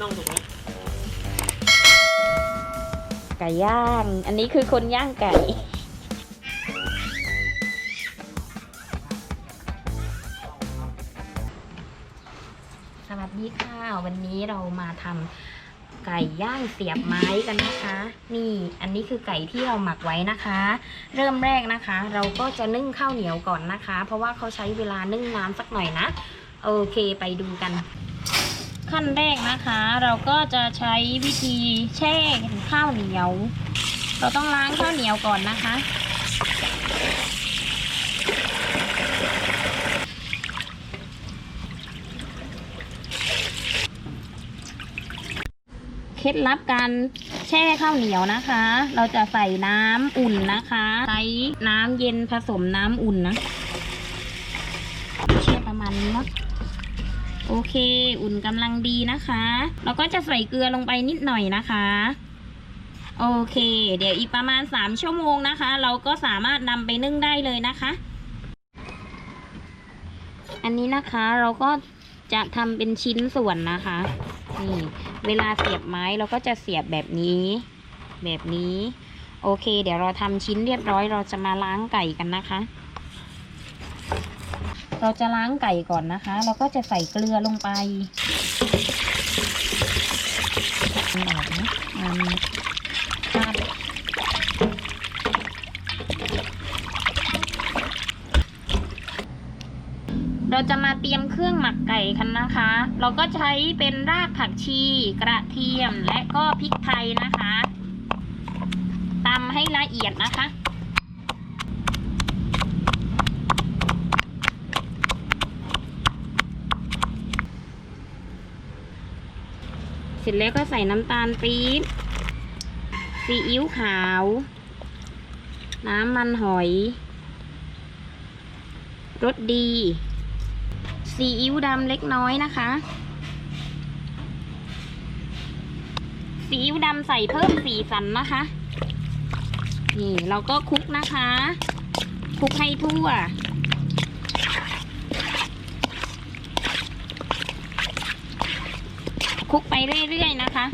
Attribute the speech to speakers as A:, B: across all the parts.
A: น่องถูกไหม
B: ไก่ย่าง อันนี้คือคนย่างไก่ สวัสดีค่ะ วันนี้เรามาทำไก่ย่างเสียบไม้กันนะคะ นี่อันนี้คือไก่ที่เราหมักไว้นะคะ เริ่มแรกนะคะ เราก็จะนึ่งข้าวเหนียวก่อนนะคะ เพราะว่าเขาใช้เวลานึ่งน้ำสักหน่อยนะ โอเคไปดูกัน ขั้นแรกนะคะ เราก็จะใช้วิธีแช่ข้าวเหนียว เราต้องล้างข้าวเหนียวก่อนนะคะ เคล็ดลับการแช่ข้าวเหนียวนะคะ เราจะใส่น้ำอุ่นนะคะ ใช้น้ำเย็นผสมน้ำอุ่นนะแช่ประมาณนี้เนาะ โอเค อุ่นกำลังดีนะคะ เราก็จะใส่เกลือลงไปนิดหน่อยนะคะ โอเค เดี๋ยวอีกประมาณ 3 ชั่วโมงนะคะ เราก็สามารถนำไปนึ่งได้เลยนะคะ อันนี้นะคะเราก็จะทำเป็นชิ้นส่วนนะคะ นี่ เวลาเสียบไม้เราก็จะเสียบแบบนี้ แบบนี้ โอเค เดี๋ยวเราทำชิ้นเรียบร้อย เราจะมาล้างไก่กันนะคะ เราจะล้างไก่ก่อนนะคะ เราก็จะใส่เกลือลงไปนนะมันคาดเราจะมาเตรียมเครื่องหมักไก่กันนะคะ เราก็ใช้เป็นรากผักชีกระเทียมและก็พริกไทยนะคะตำให้ละเอียดนะคะ เสร็จแล้วก็ใส่น้ำตาลปี๊บซีอิ๊วขาว น้ำมันหอยรสดีซีอิ๊วดำเล็กน้อยนะคะซีอิ๊วดำใส่เพิ่มสีสันนะคะ นี่เราก็คลุกนะคะ คลุกให้ทั่ว คลุกไปเรื่อยๆนะคะ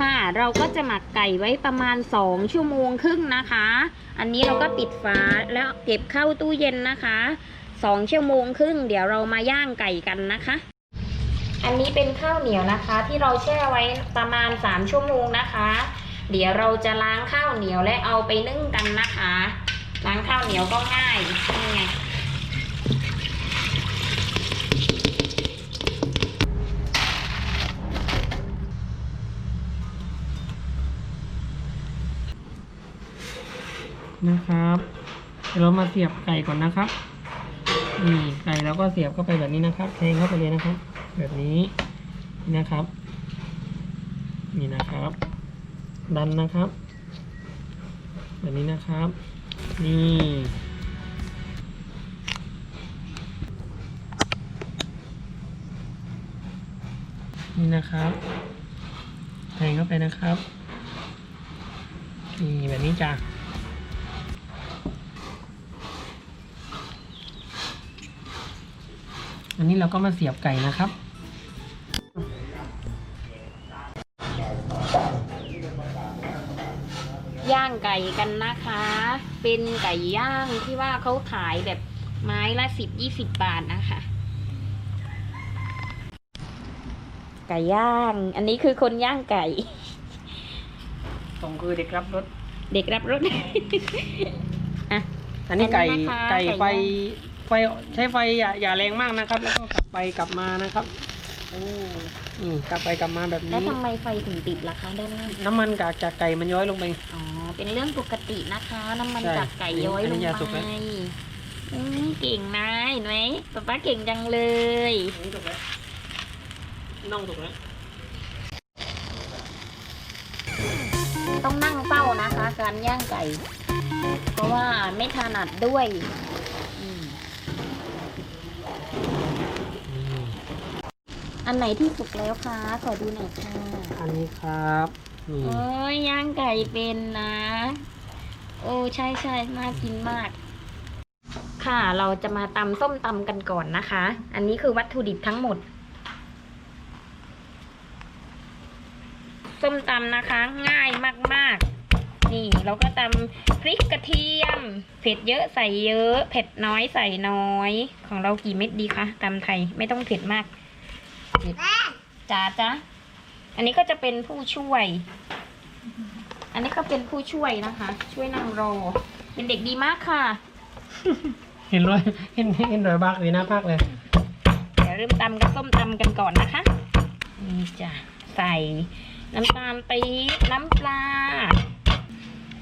B: ค่ะเราก็จะหมักไก่ไว้ประมาณ 2 ชั่วโมงครึ่งนะคะ อันนี้เราก็ปิดฝาแล้วเก็บเข้าตู้เย็นนะคะ 2 ชั่วโมงครึ่ง เดี๋ยวเรามาย่างไก่กันนะคะ อันนี้เป็นข้าวเหนียวนะคะ ที่เราแช่ไว้ประมาณ 3 ชั่วโมงนะคะ เดี๋ยวเราจะล้างข้าวเหนียวและเอาไปนึ่งกันนะคะ ล้างข้าวเหนียวก็ง่ายนี่ไง
A: นะครับเดี๋ยวเรามาเสียบไก่ก่อนนะครับนี่ไก่แล้วก็เสียบเข้าไปแบบนี้นะครับแทงเข้าไปเลยนะครับ แบบนี้นะครับ นี่นะครับ ดันนะครับ แบบนี้นะครับ นี่นี่นะครับแทงเข้าไปนะครับนี่แบบนี้จ้ะ อันนี้เราก็มาเสียบไก่นะครับ
B: ย่างไก่กันนะคะ เป็นไก่ย่างที่ว่าเขาขายแบบไม้ละสิบยี่สิบบาทนะคะ ไก่ย่าง อันนี้คือคนย่างไก่
A: ตรงคือเด็กรับรถ
B: เด็กรับรถ อะ
A: อันนี้ไก่
B: อันนี้นะคะ
A: ไก่
B: ไก่
A: ไฟ
B: ย่าง
A: ไฟใช้ไฟอย่าอย่าแรงมากนะครับ แล้วก็กลับไปกลับมานะครับโอ้นี่กลับไปกลับมาแบบ
B: แล้ว
A: นี้
B: ทำไมไฟถึงติดล่ะคะด้านล่าง
A: น้ำมันกากจากไก่มันย้อยลงไป
B: อ๋อ เป็นเรื่องปกตินะคะ น้ำมัน
A: ใช่
B: จากไก่ย้อย
A: อัน
B: ล
A: นี้
B: ง
A: ยาสุก
B: ไป
A: แล้ว
B: อืมเก่งนะเห็นไหมป๊าป๊าเก่งจังเลย
A: นี่ถูกแล้วน่องถูกแล้ว
B: ต้องนั่งเฝ้านะคะ การย่างไก่ เพราะว่าไม่ถนัดด้วยอืม อันไหนที่สุกแล้วคะ ขอดูหน่อยค่ะ
A: อันนี้ครับนี่
B: โอ้ยย่างไก่เป็นนะ โอ้ใช่ใช่น่ากินมาก ค่ะเราจะมาตำส้มตำกันก่อนนะคะ อันนี้คือวัตถุดิบทั้งหมด ส้มตำนะคะ ง่ายมากๆ นี่เราก็ตำพริกกระเทียม เผ็ดเยอะใส่เยอะ เผ็ดน้อยใส่น้อย ของเรากี่เม็ดดีคะตำไทยไม่ต้องเผ็ดมากเผ็ดจ้าจ้าอันนี้ก็จะเป็นผู้ช่วย อันนี้ก็เป็นผู้ช่วยนะคะ ช่วยนั่งรอ เป็นเด็กดีมากค่ะ
A: เห็นรอยเห็นเห็นรอยบักเลยนะพักเลย
B: เดี๋ยวเริ่มตำกับส้มตำกันก่อนนะคะ นี่จ้ะใส่น้ำตาลปี๊บน้ำปลา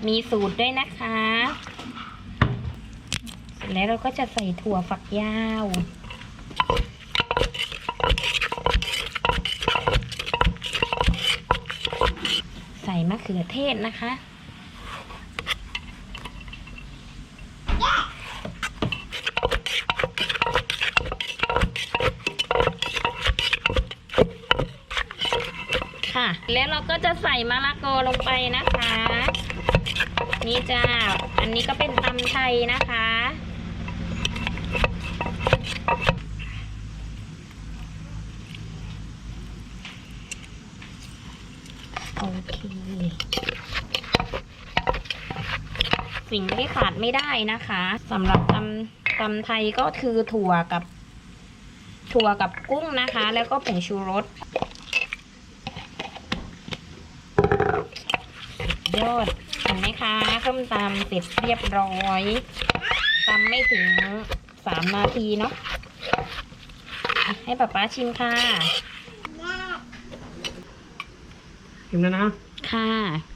B: มีสูตรด้วยนะคะเสร็จแล้วเราก็จะใส่ถั่วฝักยาว ใส่ มะเขือเทศนะคะ ค่ะ แล้วเราก็จะใส่มะละกอลงไปนะคะ นี่จ้า อันนี้ก็เป็นตำไทยนะคะ โอเค สิ่งที่ขาดไม่ได้นะคะสำหรับตำตำไทยก็คือถั่วกับ ถั่วกับกุ้งนะคะ แล้วก็ผงชูรสยอดเห็นไหมคะส้มตำเสร็จเรียบร้อยตำไม่ถึงสามนาทีเนาะอะให้ป๊าป๊าชิมค่ะ
A: ชิมแล้วนะ
B: ค่ะ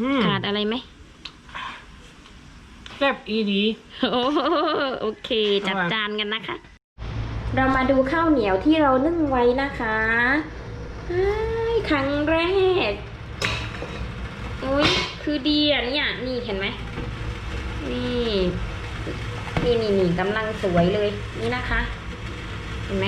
A: อืม
B: ขาดอะไรไหม
A: แซ่บอีดี
B: โอ้โอเค จัด
A: อร่อย
B: จานกันนะคะ เรามาดูข้าวเหนียวที่เรานึ่งไว้นะคะอ้ายครั้งแรกอุ้ยคือดีอะเนี่ยนี่เห็นไหมนี่นี่นี่นี่กำลังสวยเลยนี่นะคะ เห็นไหม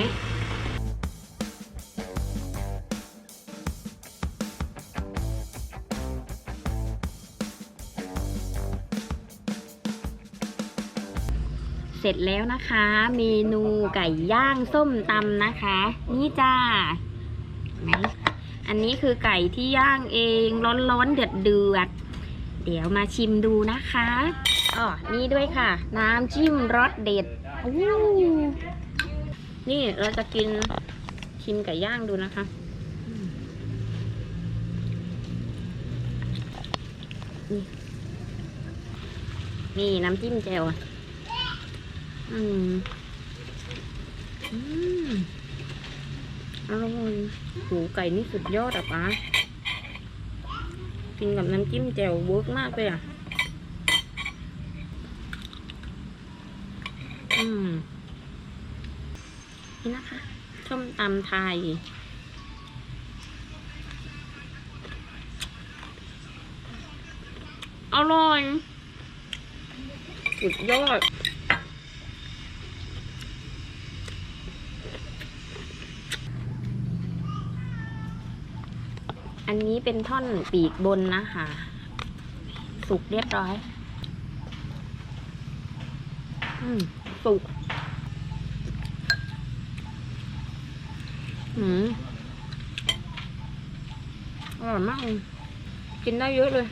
B: ร็จแล้วนะคะ เมนูไก่ย่างส้มตำนะคะ นี่จ้าเห็นอันนี้คือไก่ที่ย่างเองร้อนๆเดือดเดือดเดี๋ยวมาชิมดูนะคะอ๋อนี่ด้วยค่ะ น้ำจิ้มรสเด็ดอู้นี่เราจะกินชิมไก่ย่างดูนะคะนี่น้ำจิ้มแจ่วอะ อืม อืมอร่อยหูไก่นี่สุดยอดอะป้ากินกับน้ำจิ้มแจ่วเวิร์กมากเลยอะ อืม นี่นะคะส้มตำไทยอร่อยสุดยอด อันนี้เป็นท่อนปีกบนนะคะสุกเรียบร้อย อืม สุก อืมอร่อยมาก กินได้เยอะเลย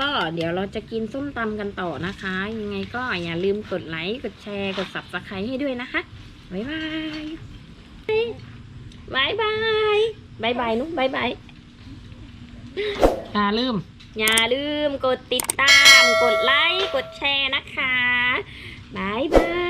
B: ก็เดี๋ยวเราจะกินส้มตำกันต่อนะคะ ยังไงก็อย่าลืมกดไลค์ กดแชร์ กด subscribe ให้ด้วยนะคะ บ๊ายบายบ๊ายบายบ๊ายบายนุ๊กบ๊ายบาย
A: อย่าลืม
B: อย่าลืมกดติดตาม กดไลค์ กดแชร์นะคะบ๊ายบาย